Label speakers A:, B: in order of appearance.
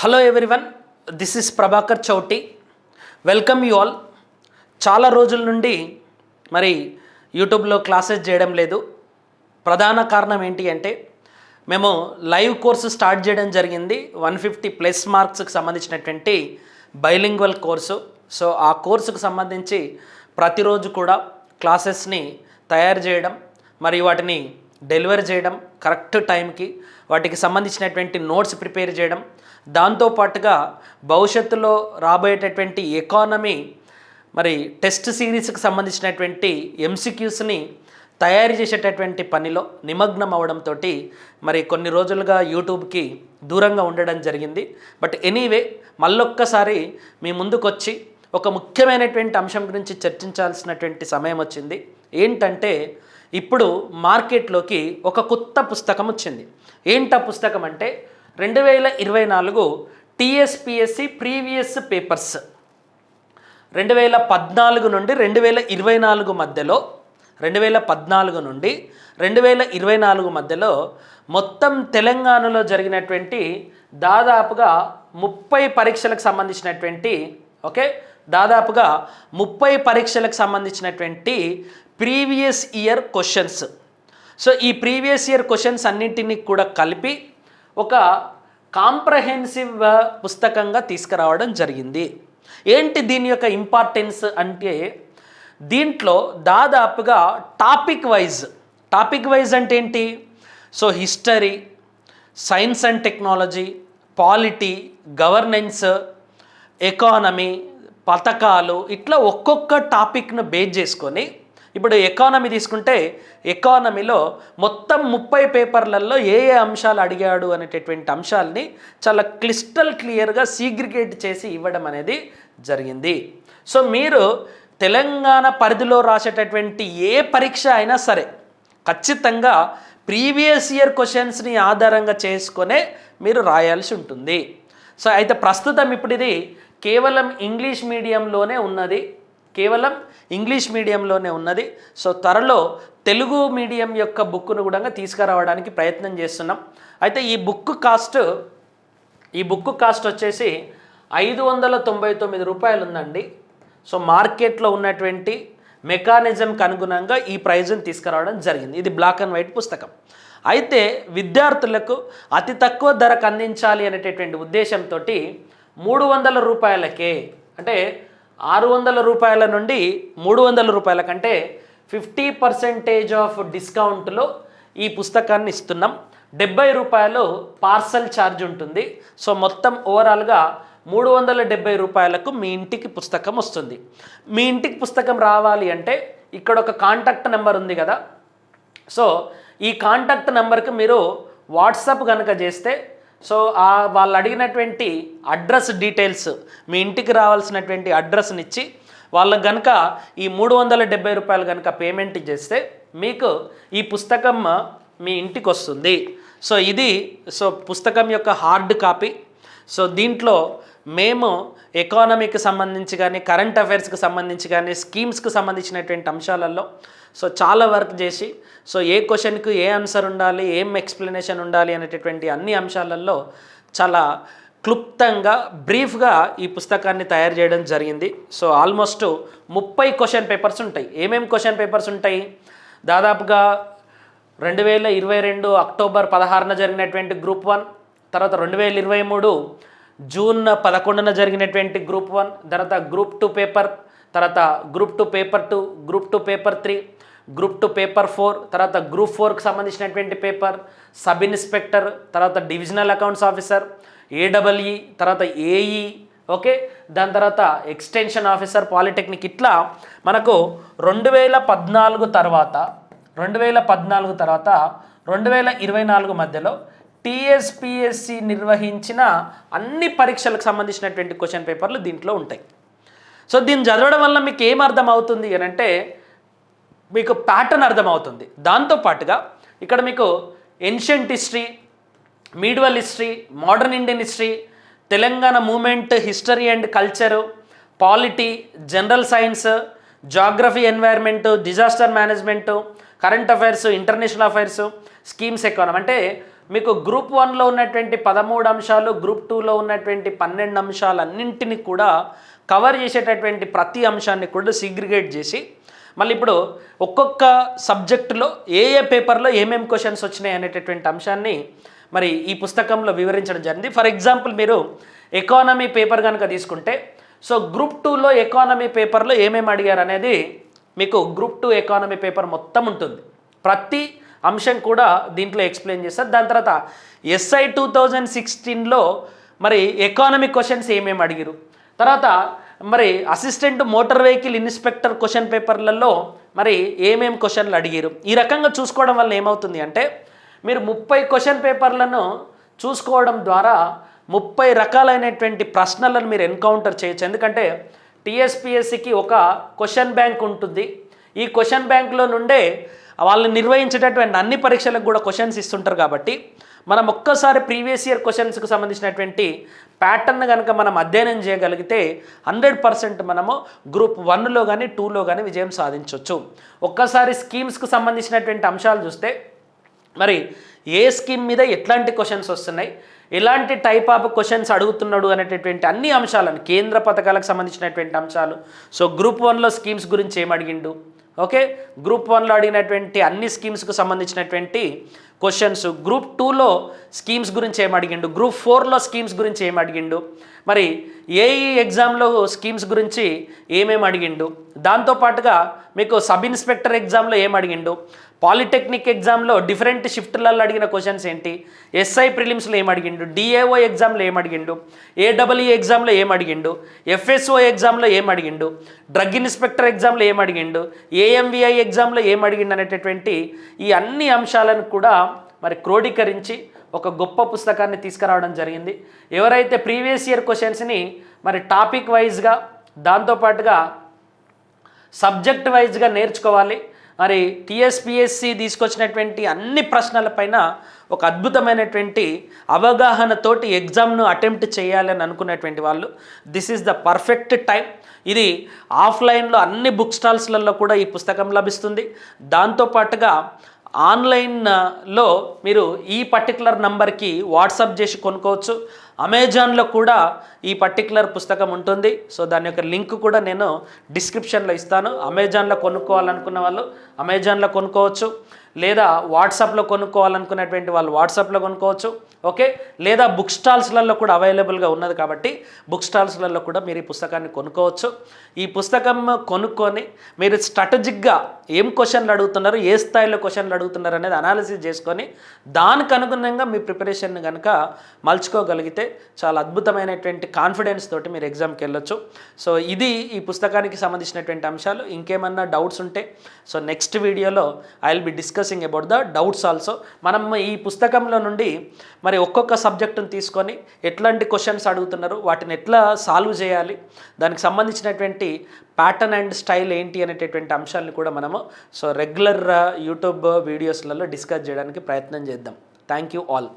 A: Hello everyone this is Prabhakar Chouti welcome you all చాలా రోజుల నుండి మరి యూట్యూబ్లో క్లాసెస్ చేయడం లేదు. ప్రధాన కారణం ఏంటి అంటే మేము లైవ్ కోర్సు స్టార్ట్ చేయడం జరిగింది. వన్ ఫిఫ్టీ ప్లస్ మార్క్స్కి సంబంధించినటువంటి బైలింగ్వల్ కోర్సు సో ఆ కోర్సుకు సంబంధించి ప్రతిరోజు కూడా క్లాసెస్ని తయారు చేయడం మరియు వాటిని డెలివరీ చేయడం కరెక్ట్ టైంకి వాటికి సంబంధించినటువంటి నోట్స్ ప్రిపేర్ చేయడం దాంతోపాటుగా భవిష్యత్తులో రాబోయేటటువంటి ఎకానమీ మరి టెస్ట్ సిరీస్కి సంబంధించినటువంటి ఎంసిక్యూస్ని తయారు చేసేటటువంటి పనిలో నిమగ్నం అవడంతో మరి కొన్ని రోజులుగా యూట్యూబ్కి దూరంగా ఉండడం జరిగింది. బట్ ఎనీవే మళ్ళొక్కసారి మీ ముందుకొచ్చి ఒక ముఖ్యమైనటువంటి అంశం గురించి చర్చించాల్సినటువంటి సమయం వచ్చింది. ఏంటంటే ఇప్పుడు మార్కెట్లోకి ఒక కొత్త పుస్తకం వచ్చింది. ఏంట పుస్తకం అంటే రెండు వేల ఇరవై నాలుగు టీఎస్పిఎస్సి ప్రీవియస్ పేపర్స్. రెండు వేల పద్నాలుగు నుండి రెండు వేల ఇరవై నాలుగు మధ్యలో రెండు వేల పద్నాలుగు నుండి రెండు వేల ఇరవై నాలుగు మధ్యలో మొత్తం తెలంగాణలో జరిగినటువంటి దాదాపుగా ముప్పై పరీక్షలకు సంబంధించినటువంటి ఓకే దాదాపుగా ముప్పై పరీక్షలకు సంబంధించినటువంటి ప్రీవియస్ ఇయర్ క్వశ్చన్స్. సో ఈ ప్రీవియస్ ఇయర్ క్వశ్చన్స్ అన్నింటినీ కూడా కలిపి ఒక కాంప్రహెన్సివ్ పుస్తకంగా తీసుకురావడం జరిగింది. ఏంటి దీని యొక్క ఇంపార్టెన్స్ అంటే దీంట్లో దాదాపుగా టాపిక్ వైజ్ టాపిక్ వైజ్ అంటే ఏంటి? So history science and technology polity governance economy పథకాలు ఇట్లా ఒక్కొక్క టాపిక్ను బేస్ చేసుకొని ఇప్పుడు ఎకానమీ తీసుకుంటే ఎకానమీలో మొత్తం ముప్పై పేపర్లలో ఏ ఏ అంశాలు అడిగాడు అనేటటువంటి అంశాలని చాలా క్లిస్టల్ క్లియర్గా సీగ్రిగేట్ చేసి ఇవ్వడం అనేది జరిగింది. సో మీరు తెలంగాణ పరిధిలో రాసేటటువంటి ఏ పరీక్ష అయినా సరే ఖచ్చితంగా ప్రీవియస్ ఇయర్ క్వశ్చన్స్ని ఆధారంగా చేసుకొనే మీరు రాయాల్సి ఉంటుంది. సో అయితే ప్రస్తుతం ఇప్పుడు ఇది కేవలం ఇంగ్లీష్ మీడియంలోనే ఉన్నది. కేవలం ఇంగ్లీష్ మీడియంలోనే ఉన్నది. సో త్వరలో తెలుగు మీడియం యొక్క బుక్ను కూడా తీసుకురావడానికి ప్రయత్నం చేస్తున్నాం. అయితే ఈ బుక్ కాస్ట్ ఈ బుక్ కాస్ట్ వచ్చేసి ఐదు వందల తొంభై తొమ్మిది రూపాయలు ఉందండి. సో మార్కెట్లో ఉన్నటువంటి మెకానిజంకి అనుగుణంగా ఈ ప్రైజ్ని తీసుకురావడం జరిగింది. ఇది బ్లాక్ అండ్ వైట్ పుస్తకం. అయితే విద్యార్థులకు అతి తక్కువ ధరకు అందించాలి అనేటటువంటి ఉద్దేశంతో మూడు వందల రూపాయలకే అంటే ఆరు వందల రూపాయల నుండి మూడు వందల రూపాయల కంటే ఫిఫ్టీ పర్సెంటేజ్ ఆఫ్ డిస్కౌంట్లో ఈ పుస్తకాన్ని ఇస్తున్నాం. డెబ్బై రూపాయలు పార్సల్ ఛార్జ్ ఉంటుంది. సో మొత్తం ఓవరాల్గా మూడు వందల డెబ్బై రూపాయలకు మీ ఇంటికి పుస్తకం వస్తుంది. మీ ఇంటికి పుస్తకం రావాలి అంటే ఇక్కడ ఒక కాంటాక్ట్ నెంబర్ ఉంది కదా. సో ఈ కాంటాక్ట్ నెంబర్కి మీరు వాట్సాప్ కనుక చేస్తే సో వాళ్ళు అడిగినటువంటి అడ్రస్ డీటెయిల్స్ మీ ఇంటికి రావాల్సినటువంటి అడ్రస్ని ఇచ్చి వాళ్ళకు కనుక ఈ మూడు వందల డెబ్బై రూపాయలు కనుక పేమెంట్ చేస్తే మీకు ఈ పుస్తకం మీ ఇంటికి వస్తుంది. సో ఇది సో పుస్తకం యొక్క హార్డ్ కాపీ. సో దీంట్లో మేము ఎకానమీకి సంబంధించి కానీ కరెంట్ అఫైర్స్కి సంబంధించి కానీ స్కీమ్స్కి సంబంధించినటువంటి అంశాలలో సో చాలా వర్క్ చేసి సో ఏ క్వశ్చన్కి ఏ ఆన్సర్ ఉండాలి ఏం ఎక్స్ప్లెనేషన్ ఉండాలి అనేటటువంటి అన్ని అంశాలలో చాలా క్లుప్తంగా బ్రీఫ్గా ఈ పుస్తకాన్ని తయారు చేయడం జరిగింది. సో ఆల్మోస్ట్ ముప్పై క్వశ్చన్ పేపర్స్ ఉంటాయి. ఏమేమి క్వశ్చన్ పేపర్స్ ఉంటాయి? దాదాపుగా రెండు వేల ఇరవై రెండు అక్టోబర్ పదహారున జరిగినటువంటి గ్రూప్ వన్ తర్వాత రెండు వేల ఇరవై మూడు జూన్ పదకొండున జరిగినటువంటి గ్రూప్ వన్ తర్వాత గ్రూప్ టూ పేపర్ తర్వాత group two paper two group two paper three group two paper four తర్వాత గ్రూప్ ఫోర్కి సంబంధించినటువంటి పేపర్ సబ్ ఇన్స్పెక్టర్ తర్వాత డివిజనల్ అకౌంట్స్ ఆఫీసర్ ఏడబ్ల్ఈ తర్వాత ఏఈ ఓకే? దాని తర్వాత ఎక్స్టెన్షన్ ఆఫీసర్ పాలిటెక్నిక్ ఇట్లా మనకు రెండు వేల పద్నాలుగు తర్వాత రెండు వేల పద్నాలుగు తర్వాత రెండు వేల ఇరవై నాలుగు మధ్యలో టీఎస్పిఎస్సి నిర్వహించిన అన్ని పరీక్షలకు సంబంధించినటువంటి క్వశ్చన్ పేపర్లు దీంట్లో ఉంటాయి. సో దీన్ని చదవడం వల్ల మీకు ఏం అర్థం అవుతుంది అని అంటే మీకు ప్యాటర్న్ అర్థమవుతుంది. దాంతోపాటుగా ఇక్కడ మీకు ancient history medieval history modern Indian history Telangana movement history and culture polity general science geography environment disaster management current affairs international affairs schemes ఎక్కువ అంటే మీకు గ్రూప్ వన్లో ఉన్నటువంటి పదమూడు అంశాలు గ్రూప్ టూలో ఉన్నటువంటి పన్నెండు అంశాలన్నింటినీ కూడా కవర్ చేసేటటువంటి ప్రతి అంశాన్ని కూడా సిగ్రిగేట్ చేసి మళ్ళీ ఇప్పుడు ఒక్కొక్క సబ్జెక్టులో ఏ ఏ పేపర్లో ఏమేమి క్వశ్చన్స్ వచ్చినాయి అనేటటువంటి అంశాన్ని మరి ఈ పుస్తకంలో వివరించడం జరిగింది. ఫర్ ఎగ్జాంపుల్ మీరు ఎకానమీ పేపర్ కనుక తీసుకుంటే సో గ్రూప్ టూలో ఎకానమీ పేపర్లో ఏమేమి అడిగారు అనేది మీకు గ్రూప్ టూ ఎకానమీ పేపర్ మొత్తం ఉంటుంది. ప్రతి అంశం కూడా దీంట్లో ఎక్స్ప్లెయిన్ చేస్తారు. దాని తర్వాత ఎస్ఐ టూ థౌజండ్ సిక్స్టీన్లో మరి ఎకానమీ క్వశ్చన్స్ ఏమేమి అడిగారు? తర్వాత మరి assistant motor vehicle inspector question పేపర్లలో మరి ఏమేం క్వశ్చన్లు అడిగారు? ఈ రకంగా చూసుకోవడం వల్ల ఏమవుతుంది అంటే మీరు ముప్పై క్వశ్చన్ పేపర్లను చూసుకోవడం ద్వారా ముప్పై రకాలైనటువంటి ప్రశ్నలను మీరు ఎన్కౌంటర్ చేయొచ్చు. ఎందుకంటే టీఎస్పిఎస్సికి ఒక క్వశ్చన్ బ్యాంక్ ఉంటుంది. ఈ క్వశ్చన్ బ్యాంక్లో నుండే వాళ్ళు నిర్వహించేటటువంటి అన్ని పరీక్షలకు కూడా క్వశ్చన్స్ ఇస్తుంటారు కాబట్టి మనం ఒక్కసారి ప్రీవియస్ ఇయర్ క్వశ్చన్స్కి సంబంధించినటువంటి ప్యాటర్న్ కనుక మనం అధ్యయనం చేయగలిగితే హండ్రెడ్ పర్సెంట్ మనము గ్రూప్ వన్లో కానీ టూలో కానీ విజయం సాధించవచ్చు ఒక్కసారి స్కీమ్స్కి సంబంధించినటువంటి అంశాలు చూస్తే మరి ఏ స్కీమ్ మీద ఎట్లాంటి క్వశ్చన్స్ వస్తున్నాయి ఎలాంటి టైప్ ఆఫ్ క్వశ్చన్స్ అడుగుతున్నాడు అనేటటువంటి అన్ని అంశాలను కేంద్ర పథకాలకు సంబంధించినటువంటి అంశాలు. సో గ్రూప్ వన్లో స్కీమ్స్ గురించి ఏం అడిగిండు? ఓకే? గ్రూప్ వన్లో అడిగినటువంటి అన్ని స్కీమ్స్కు సంబంధించినటువంటి క్వశ్చన్స్. గ్రూప్ టూలో స్కీమ్స్ గురించి ఏం అడిగిండు? గ్రూప్ ఫోర్లో స్కీమ్స్ గురించి ఏం అడిగిండు? మరి ఏఈ ఎగ్జామ్లో స్కీమ్స్ గురించి ఏమేమి అడిగిండు? దాంతోపాటుగా మీకు సబ్ ఇన్స్పెక్టర్ ఎగ్జామ్లో ఏం అడిగిండు? పాలిటెక్నిక్ ఎగ్జామ్లో డిఫరెంట్ షిఫ్ట్లలో అడిగిన క్వశ్చన్స్ ఏంటి? ఎస్ఐ ప్రిలిమ్స్లో ఏం అడిగిండు? డిఏఓ ఎగ్జామ్లో ఏం అడిగిండు? ఏడబ్ల్యూ ఎగ్జామ్లో ఏం అడిగిండు? ఎఫ్ఎస్ఓ ఎగ్జామ్లో ఏం అడిగిండు? డ్రగ్ ఇన్స్పెక్టర్ ఎగ్జామ్లో ఏం అడిగిండు? ఏ ఏఎంవిఐ ఎగ్జామ్లో ఏం అడిగింది అనేటటువంటి ఈ అన్ని అంశాలను కూడా మరి క్రోడీకరించి ఒక గొప్ప పుస్తకాన్ని తీసుకురావడం జరిగింది. ఎవరైతే ప్రీవియస్ ఇయర్ క్వశ్చన్స్ని మరి టాపిక్ వైజ్గా దాంతోపాటుగా సబ్జెక్ట్ వైజ్గా నేర్చుకోవాలి మరి టీఎస్పిఎస్సి తీసుకొచ్చినటువంటి అన్ని ప్రశ్నలపైన ఒక అద్భుతమైనటువంటి అవగాహనతోటి ఎగ్జామ్ను అటెంప్ట్ చేయాలని అనుకునేటువంటి వాళ్ళు this is the perfect time ఇది ఆఫ్లైన్లో అన్ని బుక్ స్టాల్స్లలో కూడా ఈ పుస్తకం లభిస్తుంది. దాంతోపాటుగా ఆన్లైన్లో మీరు ఈ పర్టికులర్ నంబర్కి వాట్సాప్ చేసి కొనుక్కోవచ్చు. అమెజాన్లో కూడా ఈ పర్టికులర్ పుస్తకం ఉంటుంది. సో దాని యొక్క లింక్ కూడా నేను డిస్క్రిప్షన్లో ఇస్తాను. అమెజాన్లో కొనుక్కోవాలనుకున్న వాళ్ళు అమెజాన్లో కొనుక్కోవచ్చు. లేదా వాట్సాప్లో కొనుక్కోవాలనుకునేటువంటి వాళ్ళు వాట్సాప్లో కొనుక్కోవచ్చు. ఓకే? లేదా బుక్ స్టాల్స్లలో కూడా అవైలబుల్గా ఉన్నది కాబట్టి బుక్ స్టాల్స్లలో కూడా మీరు ఈ పుస్తకాన్ని కొనుక్కోవచ్చు. ఈ పుస్తకం కొనుక్కొని మీరు స్ట్రాటజిక్గా ఏం క్వశ్చన్లు అడుగుతున్నారు ఏ స్థాయిలో క్వశ్చన్లు అడుగుతున్నారు అనేది అనాలిసిస్ చేసుకొని దానికి అనుగుణంగా మీ ప్రిపరేషన్ కనుక మలుచుకోగలిగితే చాలా అద్భుతమైనటువంటి కాన్ఫిడెన్స్ తోటి మీరు ఎగ్జామ్కి వెళ్ళొచ్చు. సో ఇది ఈ పుస్తకానికి సంబంధించినటువంటి అంశాలు. ఇంకేమన్నా డౌట్స్ ఉంటే సో నెక్స్ట్ వీడియోలో I will be discussing about the doubts also మనం ఈ పుస్తకంలో నుండి మరి ఒక్కొక్క సబ్జెక్టును తీసుకొని ఎట్లాంటి క్వశ్చన్స్ అడుగుతున్నారు వాటిని ఎట్లా సాల్వ్ చేయాలి దానికి సంబంధించినటువంటి ప్యాటర్న్ అండ్ స్టైల్ ఏంటి అనేటటువంటి అంశాలను కూడా మనము సో రెగ్యులర్ యూట్యూబ్ వీడియోస్లలో డిస్కస్ చేయడానికి ప్రయత్నం చేద్దాం. Thank you all.